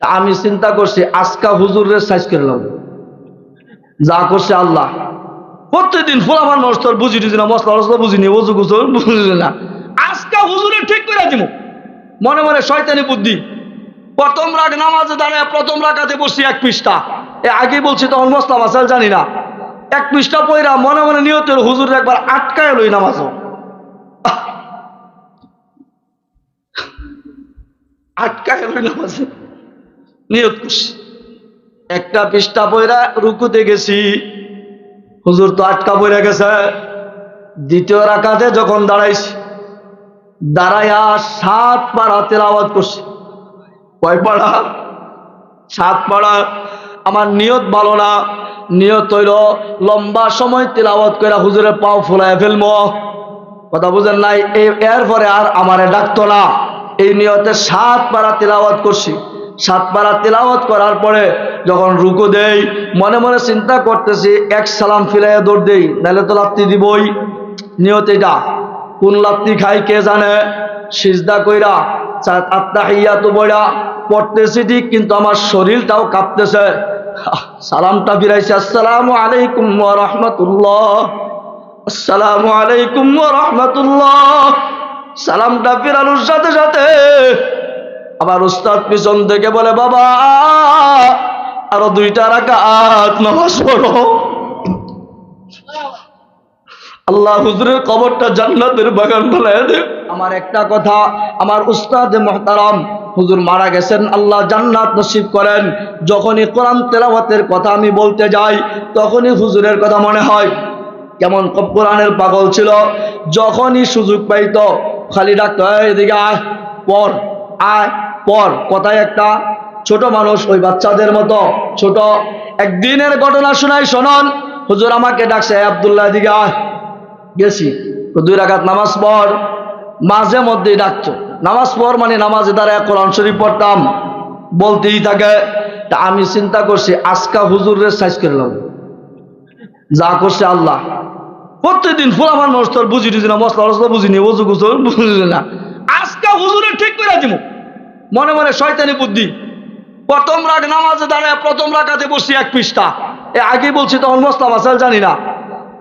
আমি চিন্তা করছি, আজকা হুজুরের সাইজ করলাম যা করছে আল্লাহ। প্রত্যেকদিন ফোলাফান নষ্ট বুঝি টুঝি না, মশলা মশলা বুঝিনি ওজু গুজু বুঝি না। আজকা হুজুরের ঠিক করে দিব। মনে মনে শয়তানি বুদ্ধি। প্রথম রাগ নামাজে দাঁড়ায়, প্রথম রাখাতে বসছি এক পৃষ্ঠা। এ আগে বলছি তখন মশলা মাসাল জানি না। এক পৃষ্ঠা পয়রা মনে মনে নিয়ত হুজুর একবার আটকায় লই নামাজও। আটকায় লই নামাজে। নিয়ত করছি। একটা পৃষ্ঠা পয়রা রুকুতে গেছি। হুজুর তো আটকা পড়ে গেছে। দ্বিতীয় রাকাতে যখন দাঁড়াইছি, দাঁড়াইয়া সাত পাড়া তেলাওয়াত করছি। কয় পাড়া সাত পাড়া আমার নিয়ত ভালো না। নিয়ত হইল লম্বা সময় তেলাওয়াত করে হুজুরের পাও ফুলায় ফেলব। কথা বুঝেন নাই? এরপরে আর আমারে ডাকতো না। এই নিয়তে সাত পাড়া তেলাওয়াত করছি। সাত পাড়া তেলাওয়াত করার পরে যখন রুকু দেই, মনে মনে চিন্তা করতেছি, এক সালাম ফিরাইয়া দৌড় দেই, নাহলে তো লাত্তি দিবই। নিয়ত এটা কোন লাত্তি খাই কে জানে? সিজদা কইরা আত্মা হইয়া তো বইরা পড়তেছি ঠিক, কিন্তু আমার শরীরটাও কাঁপতেছে। সালামটা ফিরাইছে, আসসালামু আলাইকুম রাহমাতুল্লাহ। আসসালামু আলাইকুম রাহমাতুল্লাহ। সালামটা ফিরানোর সাথে সাথে আবার উস্তাদ পিছন থেকে বলে, বাবা, আরও দুইটা রাকাত নামাজ পড়ো। আল্লাহ হুজুরের কবরটা জান্নাতের বাগান দে আমার একটা কথা, আমার উস্তাদ মহতারাম হুজুর মারা গেছেন, আল্লাহ জান্নাত নসিব করেন। যখনই কোরআন তেলাওয়াতের কথা আমি বলতে যাই, তখনই হুজুরের কথা মনে হয়, কেমন কোরআনের পাগল ছিল। যখনই সুযোগ পাইতো, খালি ডাকতো, "এই এদিকে আয় পর আয়। পর কথায় একটা ছোট মানুষ ওই বাচ্চাদের মতো, ছোট। একদিনের ঘটনা শোনাই শোনন, হুজুর আমাকে ডাকছে "এই আব্দুল্লাহ, এদিকে গেছি। দুই রাকাত নামাজ পড়, মাঝে মধ্যেই ডাকতো। নামাজ পড় মানে নামাজে দাঁড়ায় কোরআন শরীফ পড়তাম, বলতেই থাকে। তা আমি চিন্তা করছি, আজকা হুজুরের সাইজ করলাম যা করছে আল্লাহ। প্রত্যেকদিন ফোলাফান নষ্ট বুঝি টুঝি না, মশলা মশলা বুঝিনি ওজু গুজু বুঝি না। আজকা হুজুরের ঠিক করে দিব মনে মনে শয়তানি বুদ্ধি। প্রথম রাগ নামাজে দাঁড়ায়, প্রথম রাখাতে বসছি এক পৃষ্ঠা। এ আগে বলছি তখন মশলা মাসাল জানি না।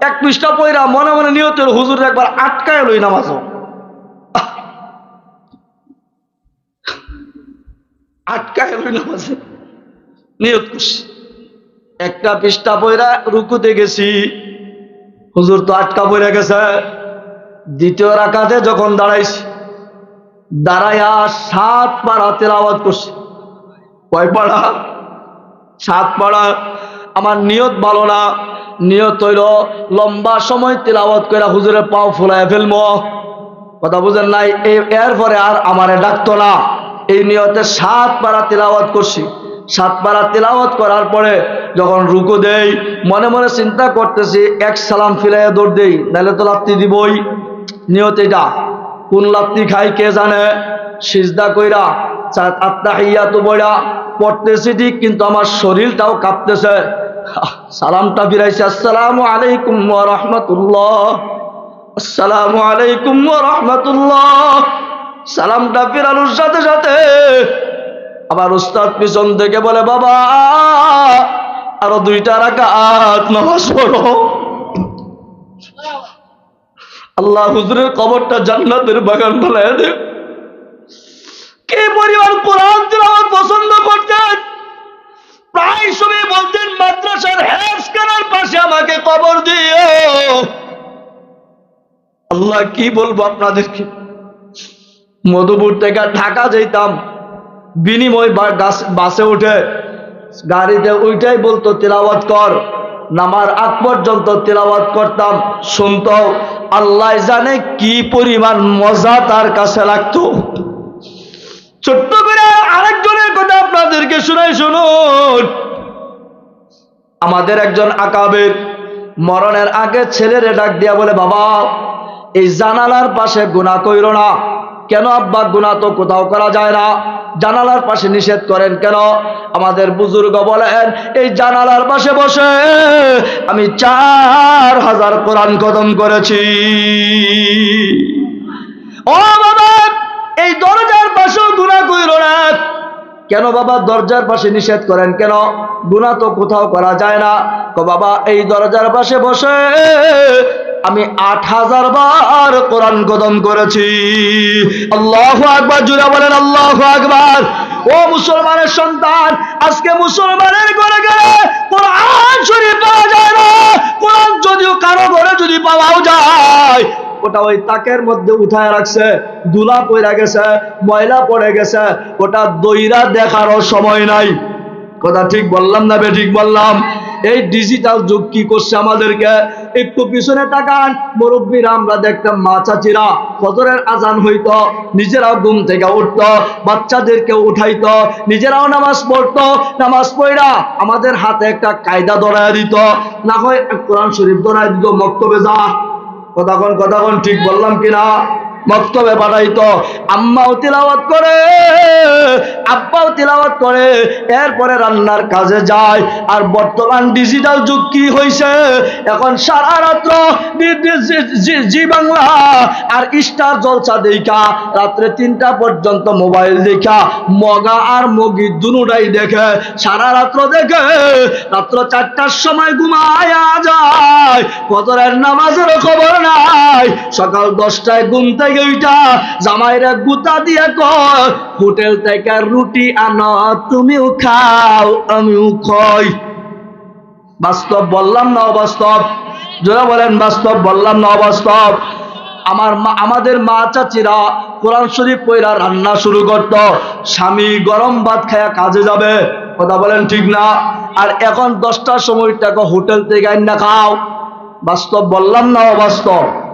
এক পৃষ্ঠা পয়রা মনে মনে নিয়ত হুজুর একবার আটকায় লই নামাজও। আটকায় লই নামাজে। নিয়ত করছি। একটা পৃষ্ঠা পয়রা রুকুতে গেছি। হুজুর তো আটকা পড়ে গেছে। দ্বিতীয় রাকাতে যখন দাঁড়াইছি দাঁড়াইয়া সাত পাড়া তেলাওয়াত করছি। কয় পাড়া? সাত পাড়া। আমার নিয়ত ভালো না। নিয়ত হইল লম্বা সময় তেলাওয়াত করে হুজুরের পাও ফুলায় ফেলম কথা বুঝেন নাই? এরপরে আর আমারে ডাকতো না। এই নিয়তে সাত পাড়া তেলাওয়াত করছি। সাত পাড়া তেলাওয়াত করার পরে যখন রুকু দেই, মনে মনে চিন্তা করতেছি, এক সালাম ফিরাইয়া দৌড় দেই, নাহলে তো লাত্তি দিবই। নিয়ত এটা কোন লাত্তি খাই কে জানে? সিজদা কইরা আত্মা হইয়া তো বইরা পড়তেছি ঠিক, কিন্তু আমার শরীরটাও কাঁপতেছে। সালামটা ফিরাইছে, আসসালামু আলাইকুম রাহমাতুল্লাহ। আসসালামু আলাইকুম রাহমাতুল্লাহ। সালামটা ফিরানোর সাথে সাথে আবার উস্তাদ পিছন থেকে বলে, বাবা, আরও দুইটা রাকাত নামাজ পড়ো। আল্লাহ হুজুরের কবরটা জান্নাতের বাগান বানায় দে কে পরিবার কোরআন তেলাওয়াত পছন্দ করতেন? প্রায় সময় বলতেন, মাদ্রাসার হ্যাফখানার পাশে আমাকে কবর দিও। আল্লাহ কি বলব আপনাদেরকে? মধুপুর থেকে ঢাকা যেতাম বিনিময় বা- বাসে উঠে গাড়িতে উইটাই বলতো, তেলাওয়াত কর। নামার আগ পর্যন্ত তেলাওয়াত করতাম, শুনতো আল্লাহ জানে কি পরিমাণ মজা তার কাছে লাগতো। ছোট্ট করে আরেকজনের কথা আপনাদেরকে শোনাই শুনুন। আমাদের একজন আকাবের মরণের আগে ছেলেরে ডাক দিয়া বলে, বাবা, এই জানালার পাশে গুণা কইর না। কেন আব্বা গুণা তো কোথাও করা যায় না। জানালার পাশে নিষেধ করেন কেন? আমাদের বুজুর্গ বলেন, এই জানালার পাশে বসে আমি চার হাজার কোরআন কদম করেছি। ও বাবা, এই দরজার পাশেও গুণা কইর না। কেন বাবা, দরজার পাশে নিষেধ করেন কেন? গুণা তো কোথাও করা যায় না। বাবা, এই দরজার পাশে বসে আমি আট হাজার বার কোরআন কদম করেছি। আল্লাহ আকবার জুড়ে বলেন আল্লাহ আকবার। ও মুসলমানের সন্তান, আজকে মুসলমানের ঘরে গেলে কোরআন শরীফ পাওয়া যায় না। কোরআন যদিও কারও ঘরে যদি পাওয়াও যায়, ওটা ওই তাকের মধ্যে উঠায় রাখছে, দুলা পড়ে গেছে, ময়লা পড়ে গেছে, ওটা দইরা দেখারও সময় নাই। কথা ঠিক বললাম না বে ঠিক বললাম? এই ডিজিটাল যুগ কি করছে আমাদেরকে? একটু পিছনে তাকান, মুরব্বীরা আমরা দেখতাম মা চাচিরা ফজরের আজান হইত, নিজেরাও ঘুম থেকে উঠতো বাচ্চাদেরকে উঠাইত, নিজেরাও নামাজ পড়তো, নামাজ পড়া আমাদের হাতে একটা কায়দা ধরায় দিত। না হয় কোরআন শরীফ ধরায় দিত, মক্তবে যা। কথাক্ষণ কথাক্ষণ ঠিক বললাম কিনা? মক্তবে পাঠাইতো। আম্মাও তিলাওয়াত করে, আব্বাও তিলাওয়াত করে। এরপরে রান্নার কাজে যায়। আর বর্তমান ডিজিটাল যুগ কি হয়েছে এখন সারা রাত্র জি- বাংলা আর স্টার জলসা দেখা। রাত্রে তিনটা পর্যন্ত মোবাইল দেখা। মগা আর মগি দুটাই দেখে। সারা রাত্র দেখে। রাত্র চারটার সময় ঘুমায়া যায়। ফজরের নামাজের খবর নাই। সকাল দশটায় ঘুম থেকে উঠা জামাইরা গুতা দিয়ে কয়, হোটেল থেকে রুটি আনো, তুমিও খাও, আমিও খাই। বাস্তব বললাম না অবাস্তব? যারা বলেন, বাস্তব বললাম না অবাস্তব? আমার মা, আমাদের মা চাচিরা কোরআন শরীফ পয়রা রান্না শুরু করত, স্বামী গরম ভাত খায়া কাজে যাবে। কথা বলেন ঠিক না? আর এখন দশটার সময় টাকা হোটেল থেকে আইনা খাও। বাস্তব বললাম না অবাস্তব?